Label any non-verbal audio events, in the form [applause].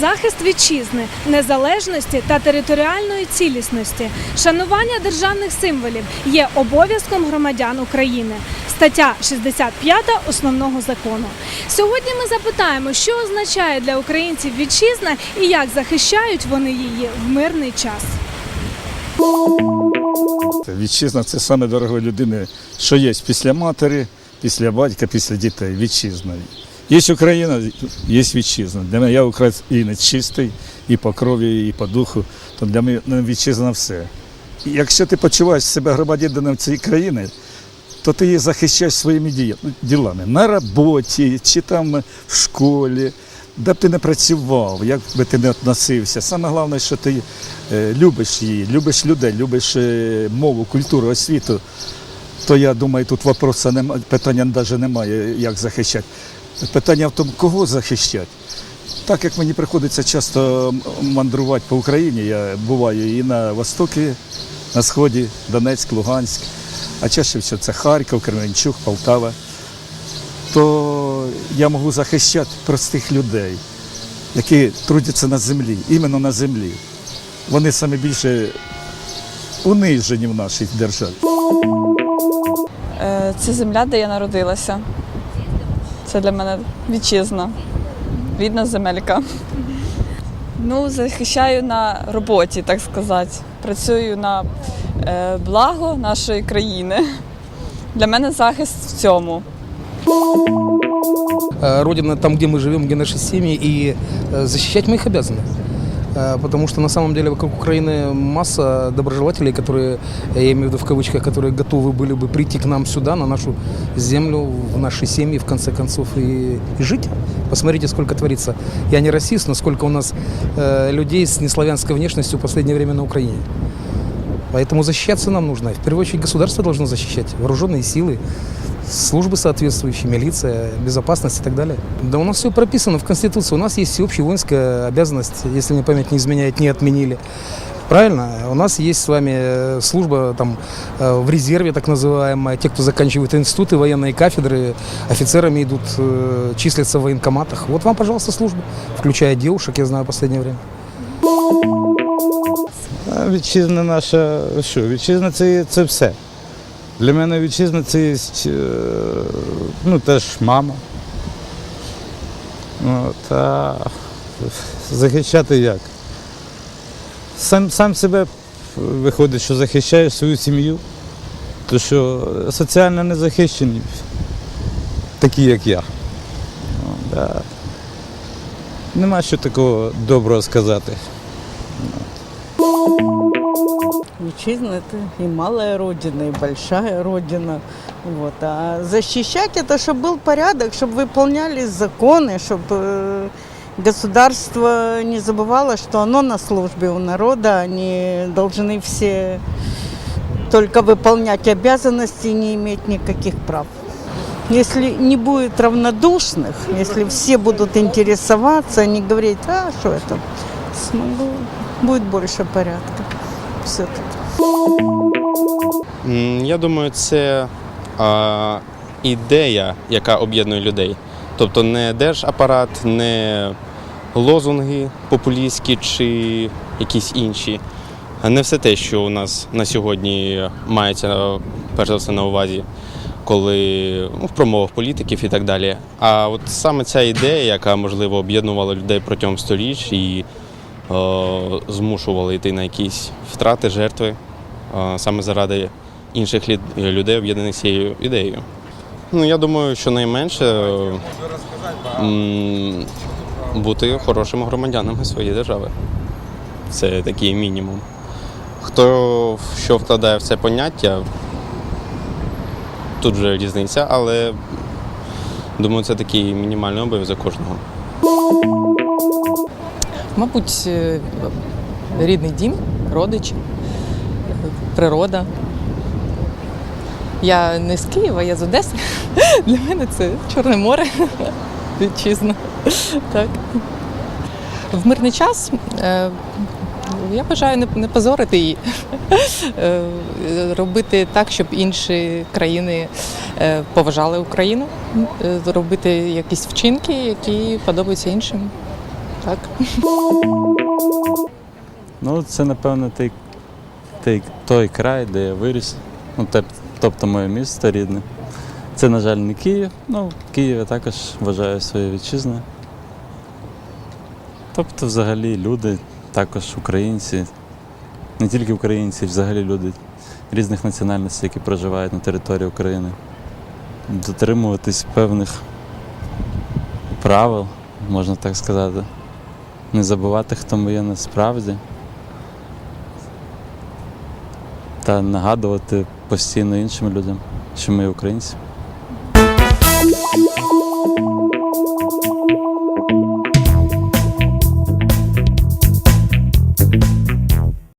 Захист вітчизни, незалежності та територіальної цілісності, шанування державних символів є обов'язком громадян України. Стаття 65 основного закону. Сьогодні ми запитаємо, що означає для українців вітчизна і як захищають вони її в мирний час. Вітчизна це саме дорога людини, що є після матері, після батька, після дітей. Вітчизна. Є Україна, є вітчизна. Для мене я українець чистий і по крові, і по духу, то для мене вітчизна все. І якщо ти почуваєш себе громадянином цієї країни, то ти її захищаєш своїми ділами на роботі чи там в школі, де б ти не працював, як би ти не относився. Саме головне, що ти е, любиш її, любиш людей, любиш е, мову, культуру, освіту. То я думаю, тут вопроса немає, питання навіть немає, як захищати. Питання в тому, кого захищати. Так як мені приходиться часто мандрувати по Україні, я буваю і на Востокі, на Сході, Донецьк, Луганськ, а чаще всього це Харків, Кременчук, Полтава, то я можу захищати простих людей, які трудяться на землі, іменно на землі. Вони саме більше унижені в нашій державі. Е, Це земля, де я народилася. Це для мене вітчизна, рідна земелька. Ну, захищаю на роботі, так сказати. Працюю на е, благо нашої країни. Для мене захист в цьому. Э, Родина там, где мы живем, где наши семьи, и э, защищать мы их обязаны. Э, Потому что на самом деле вокруг Украины масса доброжелателей, которые, я имею в виду в кавычках, которые готовы были бы прийти к нам сюда, на нашу землю, в наши семьи, в конце концов, и, и жить. Посмотрите, сколько творится. Я не расист, но сколько у нас э, людей с неславянской внешностью в последнее время на Украине. Поэтому защищаться нам нужно. В первую очередь государство должно защищать, вооруженные силы, службы соответствующие, милиция, безопасность и так далее. Да у нас все прописано в Конституции. У нас есть всеобщая воинская обязанность, если мне память не изменяет, не отменили. Правильно? У нас есть с вами э, служба там, э, в резерве, так называемая. Те, кто заканчивает институты, военные кафедры, офицерами идут, э, числятся в военкоматах. Вот вам, пожалуйста, служба, включая девушек, я знаю, в последнее время. А Вітчизна наша, що? Вітчизна це, це все. Для мене вітчизна це є, е, ну, теж мама. От, а захищати як? Сам, сам себе виходить, що захищаєш свою сім'ю, то що соціально не захищені, такі як я. Да. Нема що такого доброго сказати. Витчизна – это и малая родина, и большая родина. Вот. А защищать это, чтобы был порядок, чтобы выполнялись законы, чтобы государство не забывало, что оно на службе у народа, они должны все только выполнять обязанности и не иметь никаких прав. Если не будет равнодушных, если все будут интересоваться, не говорить, а что это, смогу, будет больше порядка. Все-таки. Я думаю, це а, ідея, яка об'єднує людей. Тобто не держапарат, не лозунги популістські чи якісь інші. А Не все те, що у нас на сьогодні мається перш за все на увазі, коли ну, в промовах політиків і так далі. А от саме ця ідея, яка можливо об'єднувала людей протягом століть і е, змушувала йти на якісь втрати, жертви саме заради інших людей, об'єднаних цією ідеєю. Ну, я думаю, що найменше бути хорошими громадянами своєї держави. Це такий мінімум. Хто що вкладає в це поняття, тут вже різниця, але думаю, це такий мінімальний обов'язок кожного. Мабуть, е, рідний дім, родичі, природа. Я не з Києва, я з Одеси. [laughs] Для мене це Чорне море, [laughs] вітчизна. Так. В мирний час е, Я бажаю не, позорити її, [laughs] Е, робити так, щоб інші країни поважали Україну, робити якісь вчинки, які подобаються іншим. Так. Ну, це, напевно, той, той, той край, де я виріс. Ну, тобто моє місто рідне. Це, на жаль, не Київ. Ну, Київ я також вважаю своєю вітчизною. Тобто, взагалі, люди, також українці, не тільки українці, взагалі люди різних національностей, які проживають на території України. Дотримуватись певних правил, можна так сказати. Не забувати, хто ми є насправді. Та нагадувати постійно іншим людям, що ми українці.